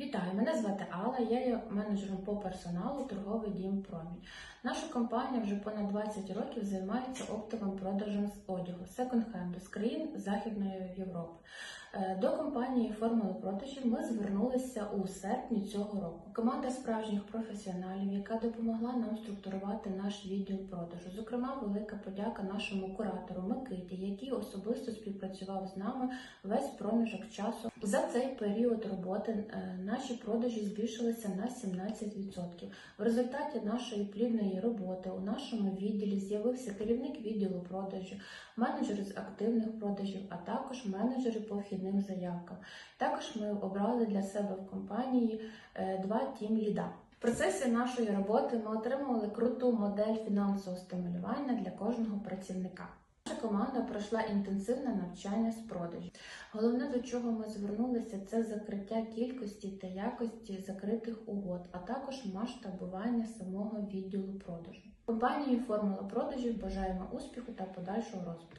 Вітаю, мене звати Алла, я є менеджером по персоналу торговий дім Промінь. Наша компанія вже понад 20 років займається оптовим продажем з одягу секонд-хенду з країн Західної Європи. Е, До компанії Формули продажів ми звернулися у серпні цього року. Команда справжніх професіоналів, яка допомогла нам структурувати наш відділ продажу. Зокрема, велика подяка нашому куратору Микиті, який особисто співпрацював з нами весь проміжок часу. За цей період роботи е, наші продажі збільшилися на 17%. В результаті нашої плідної роботи у нашому відділі з'явився керівник відділу продажу, менеджери з активних продажів, а також менеджери по вхідним заявкам. Також ми обрали для себе в компанії е, два тім ліда. В процесі нашої роботи ми отримували круту модель фінансового стимулювання для кожного працівника. Наша команда пройшла інтенсивне навчання з продажів. Головне, до чого ми звернулися, це закриття кількості та якості закритих угод, а також масштабування самого відділу продажу. Компанії Формула продажів бажаємо успіху та подальшого розвитку.